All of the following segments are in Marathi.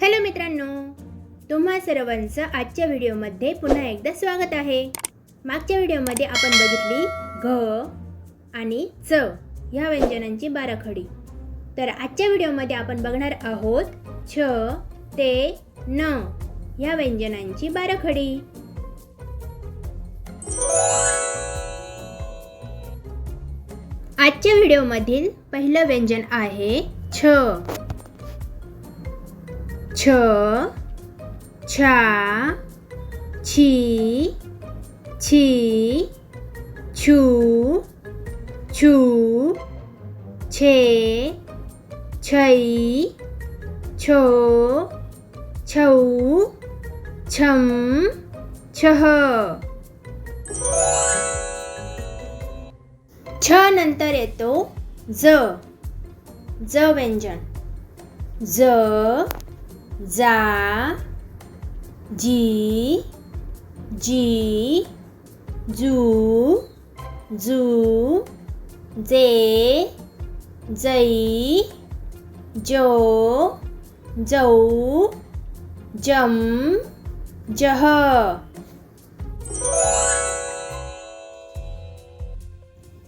हॅलो मित्रांनो तुम्हा सर्वांचं आजच्या व्हिडिओमध्ये पुन्हा एकदा स्वागत आहे. मागच्या व्हिडिओमध्ये आपण बघितली घ आणि च ह्या व्यंजनांची बाराखडी. तर आजच्या व्हिडिओमध्ये आपण बघणार आहोत छ ते न ह्या व्यंजनांची बाराखडी. आजच्या व्हिडिओमधील पहिलं व्यंजन आहे छ. छ छा छी छी छू छू छे छै छो छौ छम छह छ नंतर येतो ज ज व्यंजन ज जा जी जी जू जू जे जई जो जौ जम जह।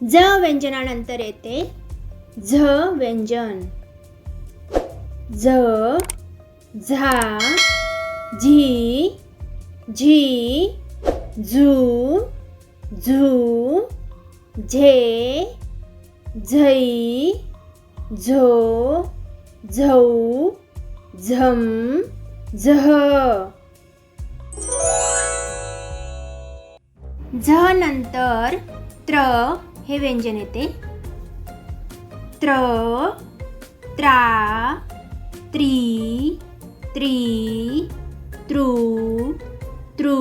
ज व्यंजनानंतर येते झ व्यंजन. झ झा झी झी झू झू झे झई झो झौ झम झह. झ नंतर त्र हे व्यंजन येते. त्र त्रा त्री त्री तृ तृ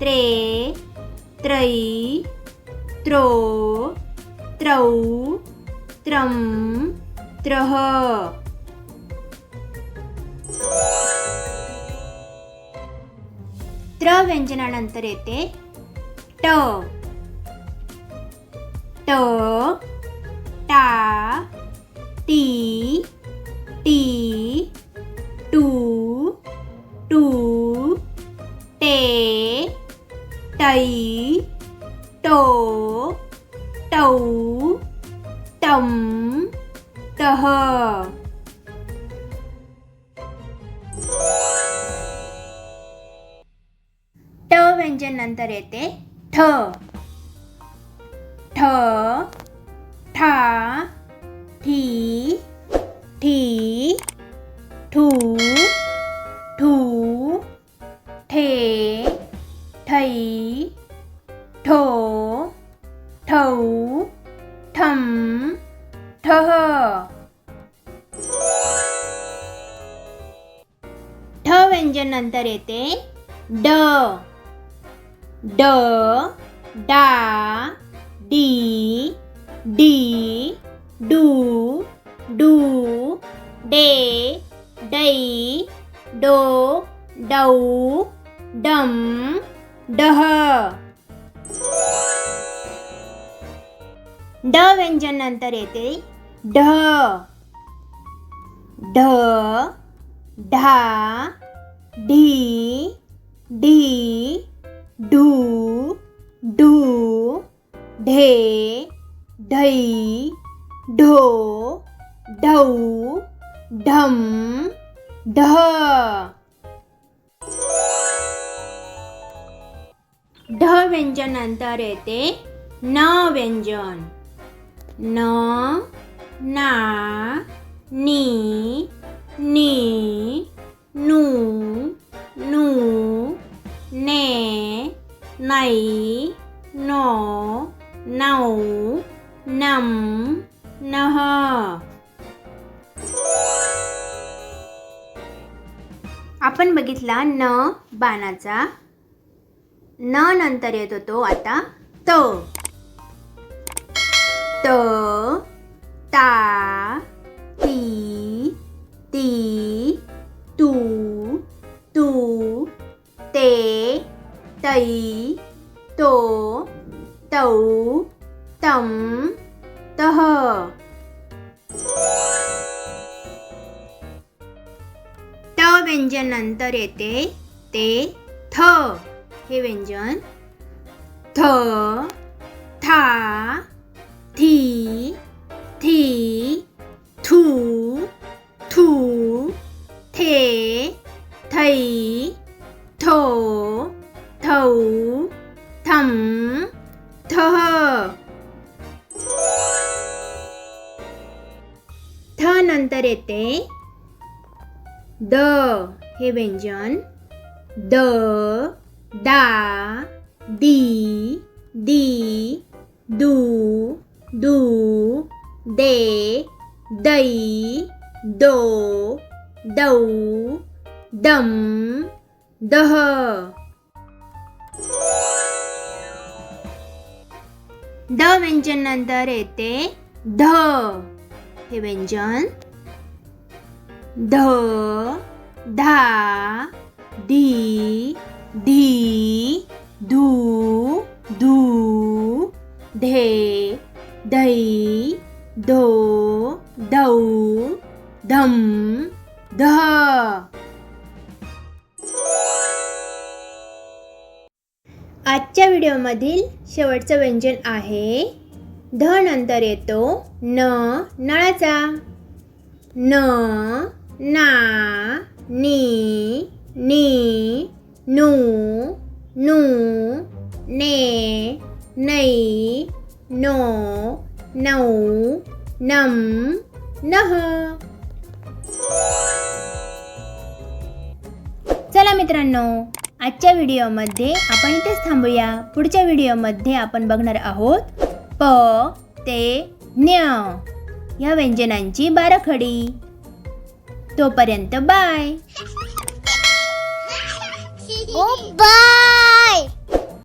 त्रे त्रै त्रो त्रौ त्रम त्रह त्र व्यंजनानंतर येते ट ट टा टी टी टौ टम टह ट व्यंजन नंतर येते ठ ठ ठा ठी ठी ठू ठू ठे ठै ठो ठऊ नंतर येते ड. ड डा डी डी डू डू डे डै डो डौ डम डह. ड व्यंजन नंतर येते ढ. ढ ढा डी डी ढू ढू ढे ढै ढो ढौ ढम ढ. ढ व्यंजन नंतर येते न व्यंजन. न ना आपण बघितला न बाणाचा. न नंतर येत होतो आता त. त ता ती ती तू तू ते तई तो तौ तम तह. व्यंजन नंतर येते ते थ. हे व्यंजन थ था थी थी थू थू थे थै थो थौ थम थह थ नंतर येते द. हे व्यंजन. द. दा. दी. दी. दू. दू. दे. दै दो. दौ. दम. दह. द व्यंजन नंतर येते ध. हे व्यंजन. ध धा धी धी धू धू धे धै धो धौ धम ध. आजच्या व्हिडिओमधील शेवटचं व्यंजन आहे ध नंतर येतो न नळाचा. न ना नी नी नू नू ने नै नो नऊ नम नह। चला मित्रांनो आजच्या व्हिडिओमध्ये आपण इथेच थांबूया. पुढच्या व्हिडिओमध्ये आपण बघणार आहोत प ते न्य या व्यंजनांची बाराखडी. तोपर्यंत बाय. ओ बाय.